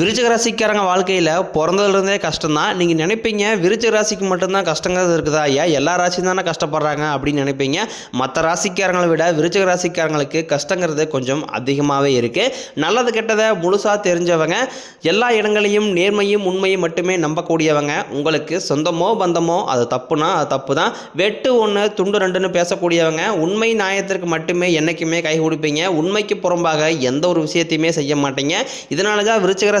விருச்சிக ராசிக்காரங்க வாழ்க்கையில் பிறந்ததுலேருந்தே கஷ்டம்தான். நீங்கள் நினைப்பீங்க விருச்சிக ராசிக்கு மட்டும்தான் கஷ்டங்கிறது இருக்குதா? ஐயா எல்லா ராசியும் தானே கஷ்டப்படுறாங்க அப்படின்னு நினைப்பீங்க. மற்ற ராசிக்காரங்களை விட விருச்சிக ராசிக்காரங்களுக்கு கஷ்டங்கிறது கொஞ்சம் அதிகமாகவே இருக்குது நல்லது கெட்டதை முழுசாக தெரிஞ்சவங்க எல்லா இடங்களையும் நேர்மையும் உண்மையும் மட்டுமே நம்பக்கூடியவங்க உங்களுக்கு சொந்தமோ பந்தமோ அது தப்புனா அது தப்பு தான் வெட்டு ஒன்று துண்டு ரெண்டுன்னு பேசக்கூடியவங்க உண்மை நியாயத்திற்கு மட்டுமே என்றைக்குமே கை கொடுப்பீங்க. உண்மைக்கு புறம்பாக எந்த ஒரு விஷயத்தையுமே செய்ய மாட்டீங்க. இதனால தான் விருச்சிக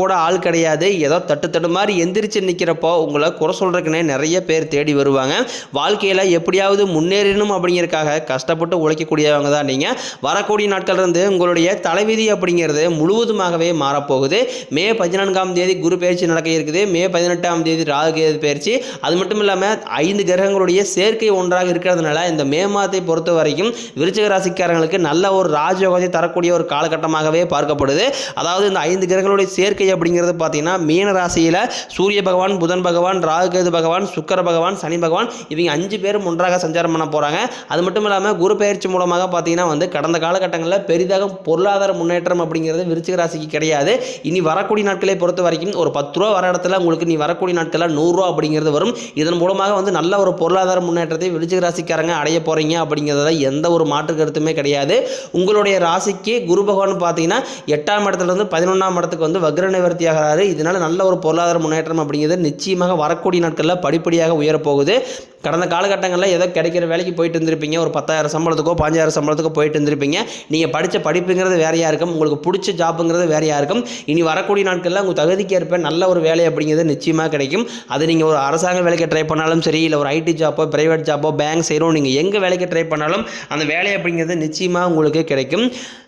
கூட ஆள் கிடையாது. ஏதோ தட்டு தட்டு மாதிரி எந்திரிச்சு நிற்கிறப்போ உங்களை குறை சொல்கிறதுக்குனே நிறைய பேர் தேடி வருவாங்க. வாழ்க்கையில் எப்படியாவது முன்னேறணும் அப்படிங்கிறதுக்காக கஷ்டப்பட்டு உழைக்கக்கூடியவங்க தான் நீங்கள் வரக்கூடிய நாட்கள் இருந்து உங்களுடைய தலைவிதி அப்படிங்கிறது முழுவதுமாகவே மாறப்போகுது. மே பதினான்காம் தேதி குரு பயிற்சி நடக்க இருக்குது. மே பதினெட்டாம் தேதி ராகு பயிற்சி. அது மட்டும் இல்லாமல் ஐந்து கிரகங்களுடைய சேர்க்கை ஒன்றாக இருக்கிறதுனால இந்த மே மாதத்தை பொறுத்த வரைக்கும் விருச்சிக ராசிக்காரங்களுக்கு நல்ல ஒரு ராஜயோகத்தை தரக்கூடிய ஒரு காலகட்டமாகவே பார்க்கப்படுது. அதாவது இந்த ஐந்து கிரகங்களுடைய சேர்க்கை அப்படிங்கிறது பார்த்தீங்கன்னா மீன ராசியில் சூரிய பகவான் புதன் பகவான் ராகுகேது பகவான் சுக்கர பகவான் சனி பகவான் இவங்க அஞ்சு பேரும் ஒன்றாக சஞ்சாரம் பண்ண போகிறாங்க அது மட்டும் இல்லாமல் குரு பயிற்சி மூலமாக பார்த்தீங்கன்னா வந்து கடந்த காலகட்டங்களில் பெரிதாக பொருளாதார முன்னேற்றம் அப்படிங்கிறது விருச்சிக ராசிக்கு கிடையாது. இனி வரக்கூடிய நாட்களை பொறுத்த வரைக்கும் ஒரு பத்து ரூபா வர இடத்துல உங்களுக்கு நீ வரக்கூடிய நாட்களில் நூறுரூவா அப்படிங்கிறது வரும். இதன் மூலமாக வந்து நல்ல ஒரு பொருளாதார முன்னேற்றத்தை விருச்சிக ராசிக்காரங்க அடைய போகிறீங்க அப்படிங்கிறத எந்த ஒரு மாற்று கருத்துமே கிடையாது. உங்களுடைய ராசிக்கு குரு பகவான் பார்த்தீங்கன்னா எட்டாம் இடத்துல இருந்து பதினொன்றாம் இடத்துக்கு வந்து வக்ரனை நிவர்த்தி ஆகிறாரு. இதனால நல்ல ஒரு பொருளாதார முன்னேற்றம் அப்படிங்கிறது நிச்சயமாக வரக்கூடிய நாட்களில் படிப்படியாக உயரப்போகுது. கடந்த காலகட்டங்களில் ஏதோ கிடைக்கிற வேலைக்கு போயிட்டு இருந்திருப்பீங்க. ஒரு பத்தாயிரம் சம்பளத்துக்கோ பாஞ்சாயிரம் சம்பளத்துக்கோ போயிட்டு இருந்திருப்பீங்க. நீங்கள் படித்த படிப்புங்கிறது வேறையாக இருக்கும்? உங்களுக்கு பிடிச்ச ஜாப்புங்கிறது வேறையாக இருக்கும்? இனி வரக்கூடிய நாட்களில் உங்கள் தகுதிக்கு ஏற்ப நல்ல ஒரு வேலை அப்படிங்கிறது நிச்சயமாக கிடைக்கும். அது நீங்கள் ஒரு அரசாங்க வேலைக்கு ட்ரை பண்ணாலும் சரி இல்லை ஒரு ஐடி ஜாப்போ பிரைவேட் ஜாப்போ பேங்க் செய்கிறோம் நீங்கள் எங்கே வேலைக்கு ட்ரை பண்ணாலும் அந்த வேலை அப்படிங்கிறது நிச்சயமாக உங்களுக்கு கிடைக்கும்.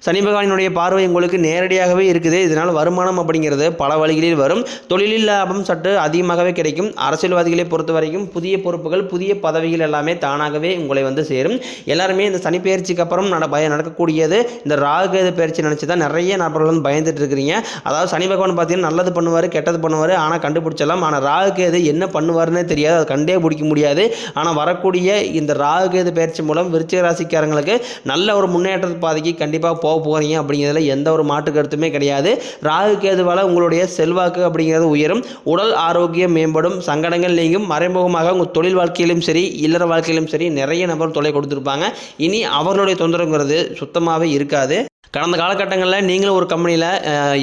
சனி பகவானினுடைய பார்வை உங்களுக்கு நேரடியாகவே இருக்குது. இதனால் வருமானம் அப்படிங்கிறது பல வழிகளில் வரும். தொழிலில் லாபம் சற்று அதிகமாகவே கிடைக்கும். அரசியல்வாதிகளை பொறுத்த வரைக்கும் புதிய பொறுப்புகள் புதிய பதவிகள் எல்லாமே தானாகவே உங்களை வந்து சேரும். எல்லாருமே இந்த சனி பயிற்சிக்கு அப்புறம் நட பய நடக்கக்கூடியது இந்த ராகுகேது பயிற்சி நினச்சி தான் நிறைய நபர்கள் வந்து பயந்துட்டு இருக்கிறீங்க. அதாவது சனி பகவான் பார்த்தீங்கன்னா நல்லது பண்ணுவார் கெட்டது பண்ணுவார் ஆனால் கண்டுபிடிச்சலாம் ஆனால் ராகுகேது என்ன பண்ணுவாருன்னே தெரியாது. அதை கண்டே பிடிக்க முடியாது. ஆனால் வரக்கூடிய இந்த ராகுகேது பயிற்சி மூலம் விருச்சிக ராசிக்காரங்களுக்கு நல்ல ஒரு முன்னேற்ற பாதைக்கு கண்டிப்பாக போக போகிறீங்க அப்படிங்கிறதுல எந்த ஒரு மாற்று கருத்துமே கிடையாது. ராகு கேதுவால் உங்களுடைய செல்வாக்கு அப்படிங்கிறது உயரும். உடல் ஆரோக்கியம் மேம்படும். சங்கடங்கள் நீங்கும். மறைமுகமாக உங்கள் தொழில் வாழ்க்கையிலும் சரி இல்லற வாழ்க்கையிலும் சரி நிறைய நபர் தொலை கொடுத்துருப்பாங்க. இனி அவர்களுடைய தொந்தரவுங்கிறது சுத்தமாகவே இருக்காது. கடந்த காலகட்டங்களில் நீங்களும் ஒரு கம்பெனியில்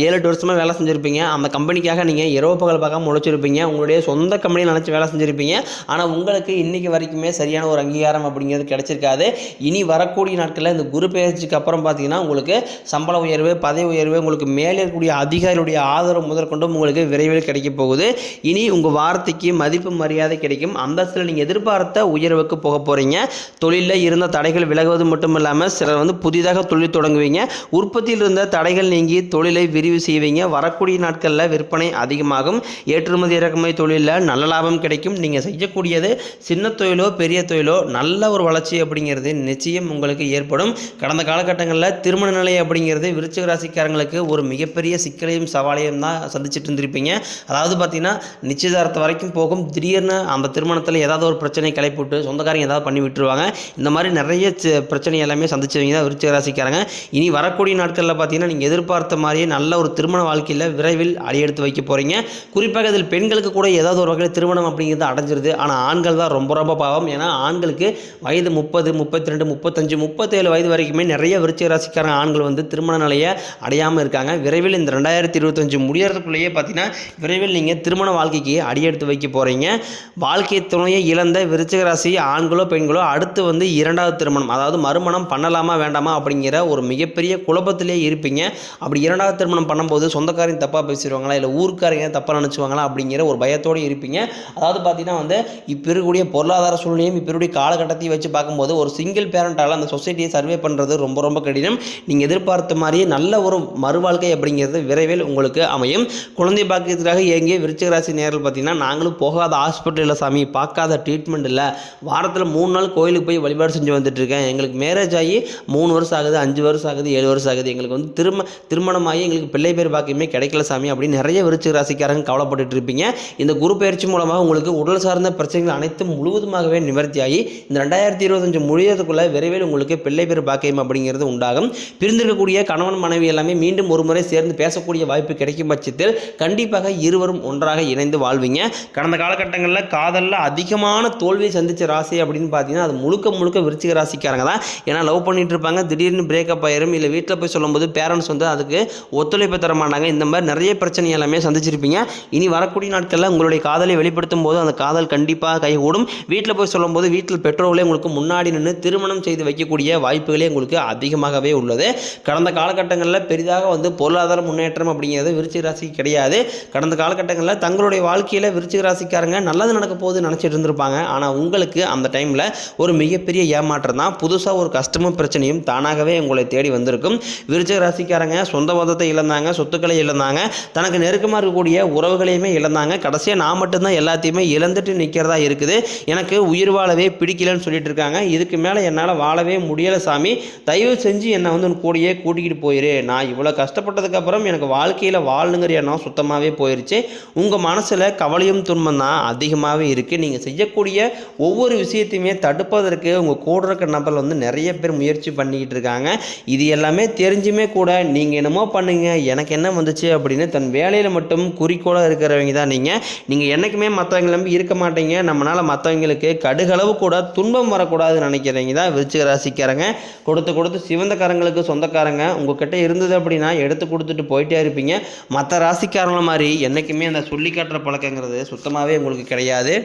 ஏழு எட்டு வருஷமாக வேலை செஞ்சுருப்பீங்க. அந்த கம்பெனிக்காக நீங்கள் இரவு பகல் பார்க்காம உழைச்சிருப்பீங்க உங்களுடைய சொந்த கம்பெனியில் நினச்சி வேலை செஞ்சுருப்பீங்க. ஆனால் உங்களுக்கு இன்றைக்கி வரைக்குமே சரியான ஒரு அங்கீகாரம் அப்படிங்கிறது கிடச்சிருக்காது. இனி வரக்கூடிய நாட்களில் இந்த குரு பயிற்சிக்கு அப்புறம் பார்த்தீங்கன்னா உங்களுக்கு சம்பள உயர்வு பதவி உயர்வு உங்களுக்கு மேலே இருக்கக்கூடிய அதிகாரியுடைய ஆதரவு முதற்கொண்டும் உங்களுக்கு விரைவில் கிடைக்க போகுது. இனி உங்கள் வார்த்தைக்கு மதிப்பு மரியாதை கிடைக்கும். அந்தஸ்தில் நீங்கள் எதிர்பார்த்த உயர்வுக்கு போக போகிறீங்க தொழிலில் இருந்த தடைகள் விலகுவது மட்டும் இல்லாமல் சிலர் வந்து புதிதாக தொழில் தொடங்குவீங்க. உற்பத்தியில் இருந்த தடைகள் நீங்கி தொழிலை விரிவு செய்வீங்க. வரக்கூடிய நாட்களில் விற்பனை அதிகமாகும். ஏற்றுமதி இறக்குமதி தொழிலில் நல்ல லாபம் கிடைக்கும். நீங்கள் செய்யக்கூடியது சின்ன தொழிலோ பெரிய தொழிலோ நல்ல ஒரு வளர்ச்சி அப்படிங்கிறது நிச்சயம் உங்களுக்கு ஏற்படும். கடந்த காலகட்டங்களில் திருமண நிலை அப்படிங்கிறது விருச்சிக ராசிக்காரங்களுக்கு ஒரு மிகப்பெரிய சிக்கலையும் சவாலையும் தான் சந்திச்சுட்டு இருந்திருப்பீங்க. அதாவது பார்த்தீங்கன்னா நிச்சயதாரத்தை வரைக்கும் போகும். திடீர்னு அந்த திருமணத்தில் ஏதாவது ஒரு பிரச்சனை கிளப்பிவிட்டு சொந்தக்காரங்க ஏதாவது பண்ணி விட்டுருவாங்க. இந்த மாதிரி நிறைய பிரச்சனை எல்லாமே சந்திச்சவங்க தான் விருச்சிக ராசிக்காரங்க. இனி வரக்கூடிய நாட்களில் பார்த்தீங்கன்னா நீங்கள் எதிர்பார்த்த மாதிரியே நல்ல ஒரு திருமண வாழ்க்கையில் விரைவில் அடியெடுத்து வைக்க போகிறீங்க குறிப்பாக இதில் பெண்களுக்கு கூட ஏதாவது ஒரு வகையில் திருமணம் அப்படிங்கிறது அடைஞ்சிருது. ஆனால் ஆண்கள் தான் ரொம்ப ரொம்ப பாவம். ஏன்னா ஆண்களுக்கு வயது முப்பது முப்பத்தி ரெண்டு முப்பத்தஞ்சு முப்பத்தேழு வயது வரைக்குமே நிறைய விருச்சிக ராசிக்காரன் ஆண்கள் வந்து திருமண நிலையை அடையாமல் இருக்காங்க. விரைவில் இந்த ரெண்டாயிரத்தி இருபத்தஞ்சு முடியறதுக்குள்ளேயே பார்த்தீங்கன்னா விரைவில் நீங்கள் திருமண வாழ்க்கைக்கு அடியெடுத்து வைக்க போகிறீங்க வாழ்க்கை துணையை இழந்த விருச்சிக ராசி ஆண்களோ பெண்களோ அடுத்து வந்து இரண்டாவது திருமணம் அதாவது மறுமணம் பண்ணலாமா வேண்டாமா அப்படிங்கிற ஒரு மிகப்பெரிய குழப்பத்திலே இருப்பீங்க. அப்படி இரண்டாவது திருமணம் பண்ணும்போது சொந்தக்காரங்க தப்பாக பேசிடுவாங்களா? இல்லை ஊருக்காரங்க தப்பாக நினச்சிவாங்களா? அப்படிங்கிற ஒரு பயத்தோடு இருப்பீங்க. அதாவது பார்த்தீங்கன்னா வந்து இப்போ இருக்கக்கூடிய பொருளாதார சூழ்நிலையும் இப்போ இருக்கக்கூடிய காலகட்டத்தையும் வச்சு பார்க்கும்போது ஒரு சிங்கிள் பேரண்டால் அந்த சொசைட்டியை சர்வே பண்ணுறது ரொம்ப ரொம்ப கடினம். நீங்கள் எதிர்பார்த்த மாதிரியே நல்ல ஒரு மறுவாழ்க்கை அப்படிங்கிறது விரைவில் உங்களுக்கு அமையும். குழந்தை பாக்கியத்துக்காக இயங்கிய விருச்சிக ராசி நேரில் பார்த்தீங்கன்னா நாங்களும் போகாத ஹாஸ்பிட்டல் இல்லை சாமி பார்க்காத ட்ரீட்மெண்ட் இல்லை. வாரத்தில் மூணு நாள் கோயிலுக்கு போய் வழிபாடு செஞ்சு வந்துட்டு இருக்கேன். எங்களுக்கு மேரேஜ் ஆகி மூணு வருஷம் ஆகுது அஞ்சு வருஷம் ஆகுது ஏழு வருஷம் ஆகுது. எங்களுக்கு வந்து திரும திருமணமாகி எங்களுக்கு பிள்ளை பேர் பாக்கியமே கிடைக்கல சாமி அப்படின்னு நிறைய விருச்சிக ராசிக்காரங்க கவலைப்பட்டுட்டு இருப்பீங்க. இந்த குரு பயிற்சி மூலமாக உங்களுக்கு உடல் சார்ந்த பிரச்சனைகள் அனைத்தும் முழுவதுமாகவே நிவர்த்தியாகி இந்த ரெண்டாயிரத்தி இருபத்தஞ்சு முடியறதுக்குள்ளே விரைவில் உங்களுக்கு பிள்ளை பேர் பாக்கியம் அப்படிங்கிறது உண்டாகும். பிரிந்திருக்கக்கூடிய கணவன் மனைவி எல்லாமே மீண்டும் ஒரு முறை சேர்ந்து பேசக்கூடிய வாய்ப்பு கிடைக்கும் பட்சத்தில் கண்டிப்பாக இருவரும் ஒன்றாக இணைந்து வாழ்வீங்க. கடந்த காலகட்டங்களில் காதலில் அதிகமான தோல்வியை சந்தித்த ராசி அப்படின்னு பார்த்தீங்கன்னா அது முழுக்க முழுக்க விருச்சிக ராசிக்காரங்க தான். ஏன்னா லவ் பண்ணிட்டு இருப்பாங்க. திடீர்னு பிரேக்கப் ஆயிரும். இல்லை வீட்டில் போய் சொல்லும்போது பேரண்ட்ஸ் வந்து அதுக்கு ஒத்துழைப்பு தர மாட்டாங்க. இந்த மாதிரி நிறைய பிரச்சனை எல்லாமே சந்திச்சிருப்பீங்க. இனி வரக்கூடிய நாட்களில் உங்களுடைய காதலை வெளிப்படுத்தும் போது அந்த காதல் கண்டிப்பாக கைகூடும். வீட்டில் போய் சொல்லும்போது வீட்டில் பெற்றோர்களே உங்களுக்கு முன்னாடி நின்று திருமணம் செய்து வைக்கக்கூடிய வாய்ப்புகளே உங்களுக்கு அதிகமாகவே உள்ளது. கடந்த காலகட்டங்களில் பெரிதாக வந்து பொருளாதார முன்னேற்றம் அப்படிங்கிறது விருச்சிக ராசிக்கு கிடையாது. கடந்த காலகட்டங்களில் தங்களுடைய வாழ்க்கையில் விருச்சிக ராசிக்காரங்க நல்லது நடக்க போகுது நினச்சிட்டு இருந்திருப்பாங்க. ஆனால் உங்களுக்கு அந்த டைமில் ஒரு மிகப்பெரிய ஏமாற்றம் தான். புதுசாக ஒரு கஷ்டமும் பிரச்சனையும் தானாகவே உங்களை தேடி வந்து இருந்திருக்கும் விருச்சிக ராசிக்காரங்க சொந்த பந்தத்தை இழந்தாங்க சொத்துக்களை இழந்தாங்க தனக்கு நெருக்கமாக இருக்கக்கூடிய உறவுகளையுமே இழந்தாங்க. கடைசியாக நான் மட்டும்தான் எல்லாத்தையுமே இழந்துட்டு நிற்கிறதா இருக்குது. எனக்கு உயிர் வாழவே பிடிக்கலன்னு சொல்லிட்டு இருக்காங்க. இதுக்கு மேலே என்னால் வாழவே முடியலை சாமி. தயவு செஞ்சு என்னை வந்து உன் கூடயே கூட்டிக்கிட்டு போயிரு. நான் இவ்வளோ கஷ்டப்பட்டதுக்கப்புறம் எனக்கு வாழ்க்கையில் வாழணுங்கிற எண்ணம் சுத்தமாகவே போயிருச்சு. உங்கள் மனசில் கவலையும் துன்பம் தான் அதிகமாகவே இருக்குது நீங்கள் செய்யக்கூடிய ஒவ்வொரு விஷயத்தையுமே தடுப்பதற்கு உங்கள் கூட இருக்க நபர் வந்து நிறைய பேர் முயற்சி பண்ணிக்கிட்டு இருக்காங்க. இது எல்லாமே தெரிஞ்சுமே கூட நீங்கள் என்னமோ பண்ணுங்கள் எனக்கு என்ன வந்துச்சு அப்படின்னு தன் வேலையில் மட்டும் குறிக்கோளாக இருக்கிறவங்க தான் நீங்கள் நீங்கள் என்றைக்குமே மற்றவங்க நம்பி இருக்க மாட்டீங்க. நம்மளால் மற்றவங்களுக்கு கடுகளவு கூட துன்பம் வரக்கூடாதுன்னு நினைக்கிறவங்க தான் விருச்சிக ராசிக்காரங்க. கொடுத்து கொடுத்து சிவந்தக்காரங்களுக்கு சொந்தக்காரங்க. உங்ககிட்ட இருந்தது அப்படின்னா எடுத்து கொடுத்துட்டு போயிட்டே இருப்பீங்க. மற்ற ராசிக்காரங்கள மாதிரி என்றைக்குமே அந்த சொல்லி காட்டுற பழக்கங்கிறது சுத்தமாகவே உங்களுக்கு கிடையாது.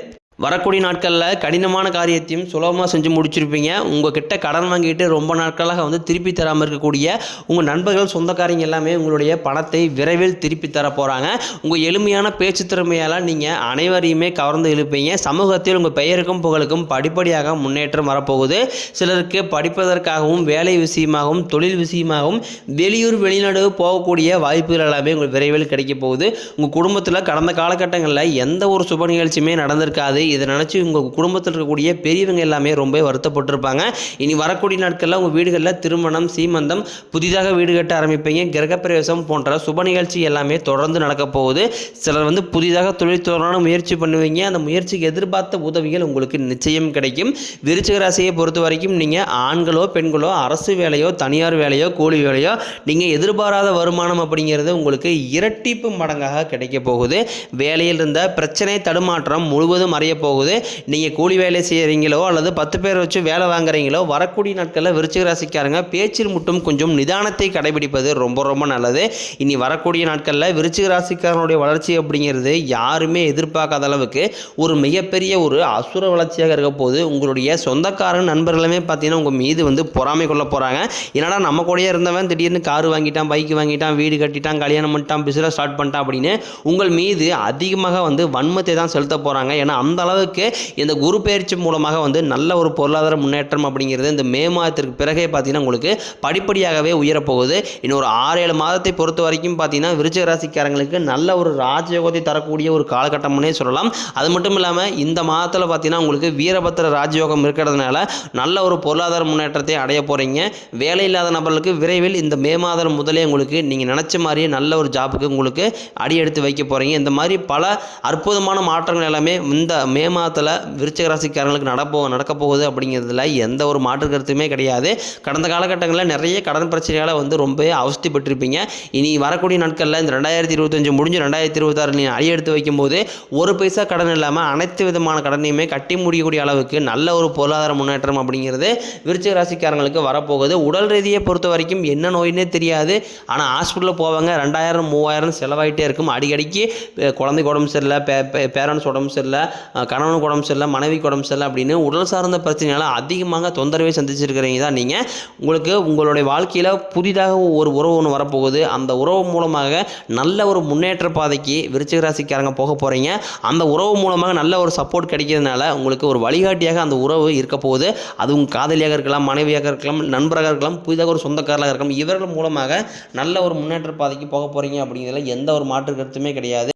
வரக்கூடிய நாட்களில் கடினமான காரியத்தையும் சுலபமாக செஞ்சு முடிச்சிருப்பீங்க. உங்ககிட்ட கடன் வாங்கிட்டு ரொம்ப நாட்களாக வந்து திருப்பி தராமல் இருக்கக்கூடிய உங்கள் நண்பர்கள் சொந்தக்காரங்க எல்லாமே உங்களுடைய பணத்தை விரைவில் திருப்பி தர போகிறாங்க உங்கள் எளிமையான பேச்சு திறமையால் நீங்கள் அனைவரையுமே கவர்ந்து இழுப்பீங்க. சமூகத்தில் உங்கள் பெயருக்கும் புகழுக்கும் படிப்படியாக முன்னேற்றம் வரப்போகுது. சிலருக்கு படிப்பதற்காகவும் வேலை விஷயமாகவும் தொழில் விஷயமாகவும் வெளியூர் வெளிநாடு போகக்கூடிய வாய்ப்புகள் எல்லாமே உங்களுக்கு விரைவில் கிடைக்க போகுது. உங்கள் குடும்பத்தில் கடந்த காலகட்டங்களில் எந்த ஒரு சுப நிகழ்ச்சியுமே நடந்திருக்காது. இதை நினச்சி உங்கள் குடும்பத்தில் இருக்கக்கூடிய பெரியவங்க எல்லாமே ரொம்ப வருத்தப்பட்டிருப்பாங்க. இனி வரக்கூடிய நாட்களில் உங்கள் வீடுகளில் திருமணம் சீமந்தம் புதிதாக வீடு கட்ட ஆரம்பிப்பீங்க. கிரகப்பிரவேசம் போன்ற சுப நிகழ்ச்சி எல்லாமே தொடர்ந்து நடக்க போகுது. சிலர் வந்து புதிதாக தொழில் தொடரான முயற்சி பண்ணுவீங்க. அந்த முயற்சிக்கு எதிர்பார்த்த உதவிகள் உங்களுக்கு நிச்சயம் கிடைக்கும். விருச்சிக ராசியை பொறுத்த வரைக்கும் நீங்கள் ஆண்களோ பெண்களோ அரசு வேலையோ தனியார் வேலையோ கூலி வேலையோ நீங்கள் எதிர்பாராத வருமானம் அப்படிங்கிறது உங்களுக்கு இரட்டிப்பு மடங்காக கிடைக்க போகுது. வேலையில் இருந்த பிரச்சனை தடுமாற்றம் முழுவதும் போகுது. நீங்கள் கூலி வேலை செய்கிறீங்களோ அல்லது பத்து பேர் வச்சு வேலை வாங்குறீங்களோ வரக்கூடிய நாட்களில் விருச்சிக ராசிக்காரங்க பேச்சில் மட்டும் கொஞ்சம் நிதானத்தை கடைபிடிப்பது ரொம்ப ரொம்ப நல்லது. இனி வரக்கூடிய நாட்களில் விருச்சிக ராசிக்காரனுடைய வளர்ச்சி அப்படிங்கிறது யாருமே எதிர்பார்க்காத அளவுக்கு ஒரு மிகப்பெரிய ஒரு அசுர வளர்ச்சியாக இருக்க போது உங்களுடைய சொந்தக்காரன் நண்பர்களுமே பார்த்தீங்கன்னா உங்கள் மீது வந்து பொறாமை கொள்ள போகிறாங்க என்னடா நம்ம கூடயே இருந்தவன் திடீர்னு கார் வாங்கிட்டான் பைக் வாங்கிட்டான் வீடு கட்டிட்டான் கல்யாணம் பண்ணிட்டான் பிஸ்னஸ் ஸ்டார்ட் பண்ணிட்டான் அப்படின்னு உங்கள் மீது அதிகமாக வந்து வன்மத்தை தான் செலுத்த போகிறாங்க ஏன்னா அந்த அளவுக்கு இந்த குரு பயிற்சி மூலமாக வந்து நல்ல ஒரு பொருளாதார முன்னேற்றம் அப்படிங்கிறது இந்த மே மாதத்திற்கு பிறகே பார்த்தீங்கன்னா உங்களுக்கு படிப்படியாகவே உயரப்போகுது. இன்னும் ஒரு ஆறு ஏழு மாதத்தை பொறுத்த வரைக்கும் பார்த்தீங்கன்னா விருச்சிக ராசிக்காரங்களுக்கு நல்ல ஒரு ராஜயோகத்தை தரக்கூடிய ஒரு காலகட்டம்னே சொல்லலாம். அது மட்டும் இல்லாமல் இந்த மாதத்தில் பார்த்தீங்கன்னா உங்களுக்கு வீரபத்திர ராஜயோகம் இருக்கிறதுனால நல்ல ஒரு பொருளாதார முன்னேற்றத்தை அடைய போகிறீங்க வேலை இல்லாத நபர்களுக்கு விரைவில் இந்த மே மாதம் முதலே உங்களுக்கு நீங்கள் நினச்ச மாதிரியே நல்ல ஒரு ஜாப்புக்கு உங்களுக்கு அடி எடுத்து வைக்க போகிறீங்க இந்த மாதிரி பல அற்புதமான மாற்றங்கள் எல்லாமே இந்த மே மாதத்தில் விருச்சிக ராசிக்காரங்களுக்கு நடப்போ நடக்க போகுது அப்படிங்கிறதுல எந்த ஒரு மாற்று கருத்துமே கிடையாது. கடந்த காலகட்டங்களில் நிறைய கடன் பிரச்சனையால் வந்து ரொம்பவே அவஸ்திப்பட்டிருப்பீங்க இனி வரக்கூடிய நாட்களில் இந்த ரெண்டாயிரத்தி இருபத்தஞ்சு முடிஞ்சு ரெண்டாயிரத்தி இருபத்தாறு நீங்கள் அடி எடுத்து வைக்கும்போது ஒரு பைசா கடன் இல்லாமல் அனைத்து விதமான கடனையுமே கட்டி முடியக்கூடிய அளவுக்கு நல்ல ஒரு பொருளாதார முன்னேற்றம் அப்படிங்கிறது விருச்சிக ராசிக்காரங்களுக்கு வரப்போகுது. உடல் ரீதியை பொறுத்த வரைக்கும் என்ன நோயினே தெரியாது. ஆனால் ஹாஸ்பிட்டலில் போவாங்க. ரெண்டாயிரம் மூவாயிரம் செலவாயிட்டே இருக்கும். அடிக்கடிக்கு குழந்தைக்கு உடம்பு சரியில்லை பே பேரண்ட்ஸ் உடம்பு சரியில்லை கணவனுக்கு உடம்பு சரியில்லை மனைவிக்கு உடம்பு சரியில்லை அப்படின்னு உடல் சார்ந்த பிரச்சனையால் அதிகமாக தொந்தரவை சந்திச்சிருக்கிறீங்க தான் நீங்கள் உங்களுக்கு உங்களுடைய வாழ்க்கையில் புதிதாக ஒரு உறவு ஒன்று வரப்போகுது. அந்த உறவு மூலமாக நல்ல ஒரு முன்னேற்ற பாதைக்கு விருச்சிக ராசிக்காரங்க போக போகிறீங்க அந்த உறவு மூலமாக நல்ல ஒரு சப்போர்ட் கிடைக்கிறதுனால உங்களுக்கு ஒரு வழிகாட்டியாக அந்த உறவு இருக்க போகுது. அது உங்கள் காதலியாக இருக்கலாம் மனைவியாக இருக்கலாம் நண்பராக இருக்கலாம் புதிதாக ஒரு சொந்தக்காரராக இருக்கலாம். இவர்கள் மூலமாக நல்ல ஒரு முன்னேற்ற பாதைக்கு போக போகிறீங்க அப்படிங்கிறதுல எந்த ஒரு மாற்று கருத்துமே கிடையாது.